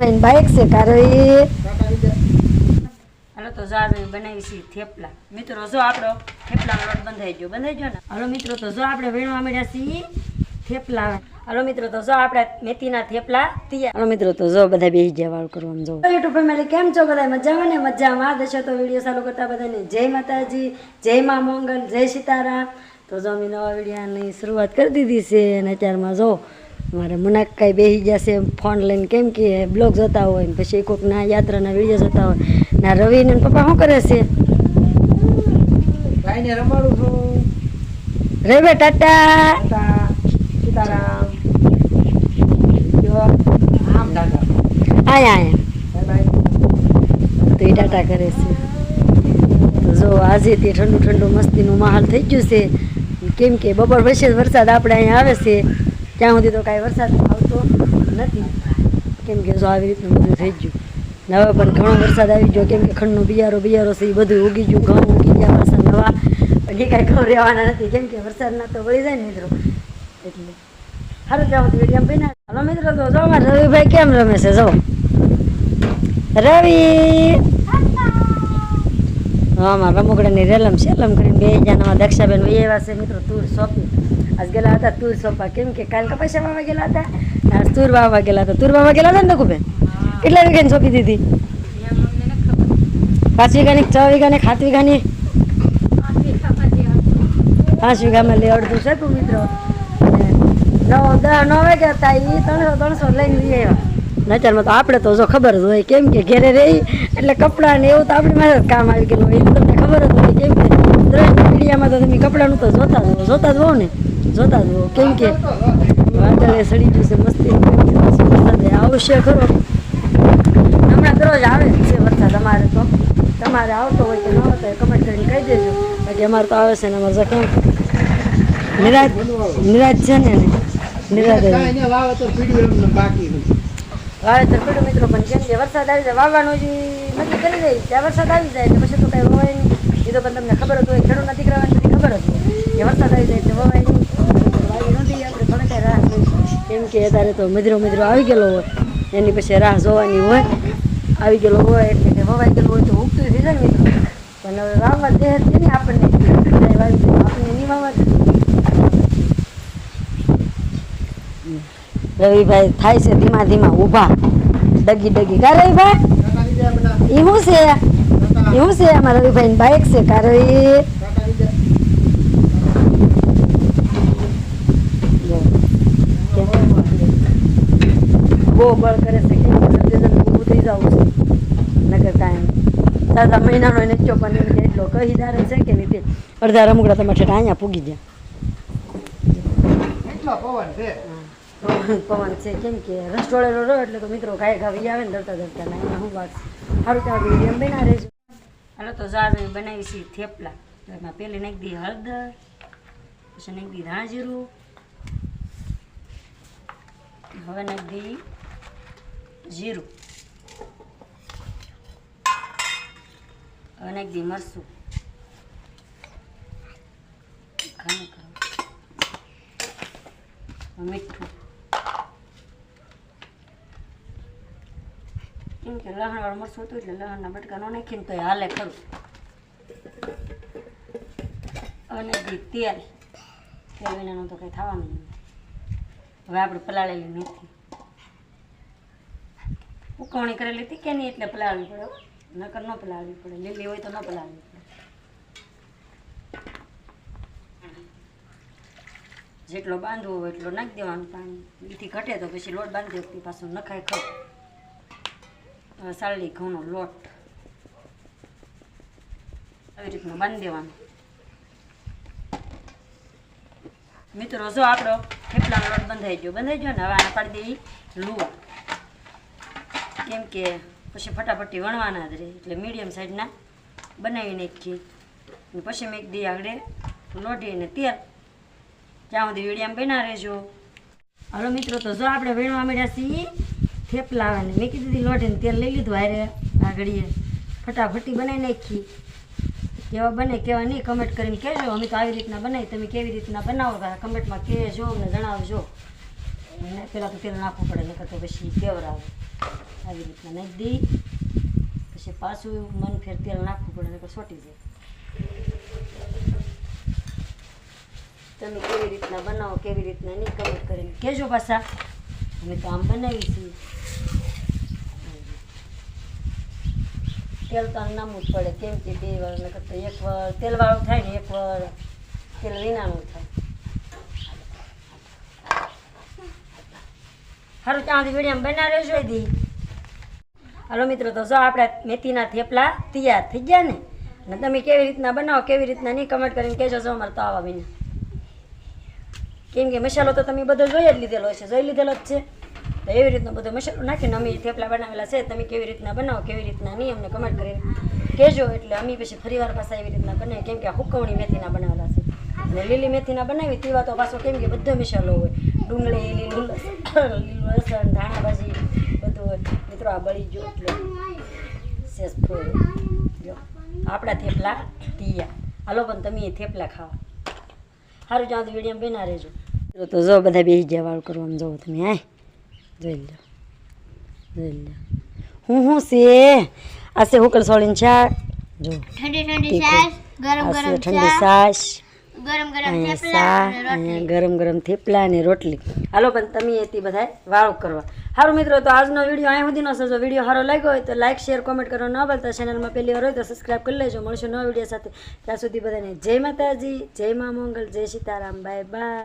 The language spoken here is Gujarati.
બેન છે કારો હાલો તો જો બનાવી છીએ થેપલા. મિત્રો જો આપણો થેપલાનો લોટ બંધાઈ ગયો. બંધાઈ ગયો ને? હાલો મિત્રો તો જો આપણે વીણવા મળ્યા છીએ થેપલા હાલો મિત્રો તો જો આપણે મેથીના થેપલા તૈયાર. હાલો મિત્રો તો જો બધા બેસી ગયા વાળ કરવાનું જો. યુટ્યુબ ફેમિલી કેમ છો? બધા મજામાં ને? મજામાં. દેશો તો વીડિયો ચાલુ કરતા બધાને જય માતાજી જય મા મંગલ જય સીતારામ. તો જો અમે નવા વિડીયાની શરૂઆત કરી દીધી છે અને અત્યારમાં જો મારે મુનાકાઈ બેસી જશે ફોન લઈને. કેમ કે બ્લોગ જોતા હોય ને પછી કોઈકના યાત્રાના વીડિયો જોતા હોય. ના રવિ ને પપ્પા શું કરે છે? ભાઈને રમાડું છું. રવિ ટાટા. સીતારામ. જો આમ ટાટા. આયા આયા. તો એ ટાટા કરે છે. જો આજે તે ઠંડુ ઠંડુ મસ્તીનું માહોલ થઈ ગયું છે. કેમ કે બપોર પછી વરસાદ આપણે અહીંયા આવે છે. ત્યાં સુધી તો કાંઈ વરસાદ આવતો નથી. કેમ કે જો આવી રીતનું બધું થઈ ગયું. હવે પણ ઘણો વરસાદ આવી ગયો. કેમ કે ખંડનો બિયારો બિયારો છે, એ બધું ઉગી ગયું. ઘઉં ઉગી ગયા વરસાદ નવા. પણ કાંઈ ઘઉં રહેવાના નથી. કેમ કે વરસાદના તો વળી જાય ને મિત્રો. એટલે સારું ત્યાં સુધી વીડિયો ના હાલો મિત્રો, તો જો રવિભાઈ કેમ રમે છે, જો. રવિ! હા મારા રમકડાની રેલમ શેલમ કરીને બે જણા દક્ષાબેન આવ્યા છે. મિત્રો તુર સોંપી આજ गेला હતા तूर સોંપા કેમ કે કાલ કપાસા વાવા ગયેલા હતા આજ તુર વાવા ગયેલા હતા તુર વાવા ગયેલા હતા ને નકુબેન કેટલા વીઘાની સોંપી દીધી પાંચ વીઘાની છ વીઘાની સાત વીઘાની પાંચ વીઘામાં લે અડધું છે તું મિત્રો નવ દસ નવ વાગ્યા હતા એ ત્રણસો ત્રણસો લઈને લઈ આવ્યા નચારમાં તો આપણે તો જો ખબર જ હોય કેમ કે ઘેરે રહી એટલે કપડાં ને એવું તો આપણી મારે કામ આવી ગયેલું હોય. તમને ખબર જ હોય, કેમ કે ત્રણ મીડિયામાં તો તમે કપડાનું તો જોતા જ જોતા જ હોવ ને. જોતા જુઓ કેમ કે વાદળે સડી ગયું છે મસ્તી વરસાદ આવશે ખરો. હમણાં દરરોજ આવે જ છે વરસાદ અમારે તો. તમારે આવતો હોય કે ન આવતો હોય કમેન્ટ કરીને કહી દેજો. બાકી અમારે તો આવે છે ને અમારે તો કેમ નિરાજ નિરાજ છે ને નિરાજ તો. વાવેતર પીડું મિત્રો પણ કેમ કે વરસાદ આવી જાય વાવવાનું જ નક્કી કરી દઈ ત્યાં વરસાદ આવી જાય એટલે પછી તો કઈ વવાય નહીં. એ તો પણ તમને ખબર જ હોય ખેડૂતના દીકરાઓને ખબર જ હોય. કે વરસાદ આવી જાય એટલે વવાય નહીં. રાહ કેમ કે અત્યારે તો મધરો મધરો આવી ગયેલો હોય. એની પછી રાહ જોવાની હોય. આવી ગયેલો હોય એટલે કે વવાઈ ગયેલું હોય તો ઉગતું થઈ જાય મિત્રો. પણ હવે વાવવા દે છે ને આપણને. આપણને નહીં વાવવા રવિભાઈ થાય છે ધીમા ધીમા ઊભા. ડગી ડગી. કા રવિભાઈ? એ શું છે? એ શું છે? અમારા રવિભાઈ બાઇક છે. કા રવિ ટાટા લીધા. બહુ બળ કરે છે કેમ કે સત્યજન ઊભું થઈ જવું છે. નગર કાયમ સાદા મહિનાનો એને ચોપન કે એટલો કહી દારે છે કે નહીં તે અડધા રમકડા તમારે ઠેઠા અહીંયા પૂગી ગયા. પવન છે? પવન પવન છે. કેમ કે રસોડેલો રહ્યો એટલે તો મિત્રો ગાય ગાવી આવે ને ડરતા ડરતા ના એમાં શું વાત સારું ત્યાં વીડિયો બના રહેજો. હાલો તો જા અમે બનાવી છીએ થેપલા. તો એમાં પહેલી નાખી દી હળદર પછી નાખી દી ધાણા જીરું હવે નાખી દી જીરું. અને દી મરસું મીઠું. કેમ કે લહણવાળું મરસું હતું એટલે લહણના બટકાનો નાખીને તો હાલે ખરું. અને દી તેલ તેલ તો કંઈ થવાનું નહીં હવે આપણે પલાળેલી નથી ઉકવણી કરેલી હતી કે નહીં એટલે પલાળવી પડે નકર ન પલાળવી પડે. લીલી હોય તો ન પલાળવી પડે. જેટલો બાંધવો હોય એટલો નાખી દેવાનું પાણી. એથી ઘટે તો પછી લોટ બાંધી વખતે પાછું નખાય ખરું. સાળી ઘઉંનો લોટ. આવી રીતનું બાંધી દેવાનું. મિત્રો, જો આપણો થેપલાનો લોટ બંધાઈ ગયો. બંધાઈ ગયો ને હવે આને પાડી દેવી લુવા. કેમ કે પછી ફટાફટી વણવાના જ રહે એટલે મીડિયમ સાઈઝના બનાવી નાખીએ અને પછી મેં દી આગળ લોઢીને તેલ. જ્યાં સુધી વીડિયામાં બના રહેજો. હલો મિત્રો, તો જો આપણે વીણવા મળ્યા છીએ, થેપલા આવે ને મેં કીધું લોઢીને તેલ લઈ લીધું હારે આગળીએ. ફટાફટી બનાવી નાખી. કેવા બને કેવા નહીં કમેન્ટ કરીને કહેજો. અમે તો આવી રીતના બનાવી, તમે કેવી રીતના બનાવો કમેન્ટમાં કહેજો અમને જણાવજો. અને પહેલાં તો તેલ નાખવું પડે નહીં તો પછી કેવર આવે રીતના નાખી દઈ પછી પાછું મન ફેર તેલ નાખવું પડે નકર સોટી જાય તમે કેવી રીતના બનાવો કેવી રીતના નહીં કમેન્ટ કરીને કહેજો પાછા અમે તો આમ બનાવી છીએ તેલ તો નામવું જ પડે કેમ કે બે વાર નકર તો એક વાર તેલવાળું થાય ને એક વાર તેલ વિનાનું થાય સારું ત્યાં સુધી વીડિયો બનાવી જોઈ દી હાલો મિત્રો, તો જો આપણે મેથીના થેપલા તૈયાર થઈ ગયા ને, અને તમે કેવી રીતના બનાવો, કેવી રીતના નહીં કમેન્ટ કરીને કહેજો જો અમારે તો આવા બને કેમ કે મસાલો તો તમે બધો જોઈ જ લીધેલો છે જોઈ લીધેલો જ છે. તો એવી રીતનો બધો મસાલો નાખીને અમે થેપલા બનાવેલા છે, તમે કેવી રીતના બનાવો, કેવી રીતના નહીં, અમને કમેન્ટ કરીને કહેજો. એટલે અમે પછી ફરીવાર પાછા એવી રીતના બનાવીએ, કેમ કે હુકવણી મેથીના બનાવેલા છે. અને લીલી મેથીના બનાવી, તેવા તો પાછો કેમ કે બધો મસાલો હોય. ડુંગળી, લીલું લસણ ધાણા ભાજી બધું મિત્રો આ બળી જો એટલે શેષ થોડું જો આપણા થેપલા તૈયાર હાલો પણ તમે એ થેપલા ખાવા. સારું જ્યાં તો વીડિયો બના રહેજો. તો તો જો બધા બેસી ગયા વાળ કરવાનું જોવો તમે હા? જોઈ લો જોઈ લો હું હું છે? આ છે હુકલ સોળીને શાક. જો. ઠંડી ઠંડી સાસ ગરમ છે ગરમ ઠંડી છાશ. ગરમ ગરમ થેપલા અને રોટલી. હાલો પણ તમે એથી બધા વાળો કરવા. સારું મિત્રો તો આજનો વીડિયો અહીં સુધીનો છે. જો વીડિયો સારો લાગ્યો હોય તો લાઈક શેર કોમેન્ટ કરવા ન ભૂલતા. ચેનલમાં પહેલી વાર હોય તો સબસ્ક્રાઈબ કરી લેજો. મળશું નવા વીડિયો સાથે. ત્યાં સુધી બધાને જય માતાજી જય મા મંગલ જય સીતારામ. Bye bye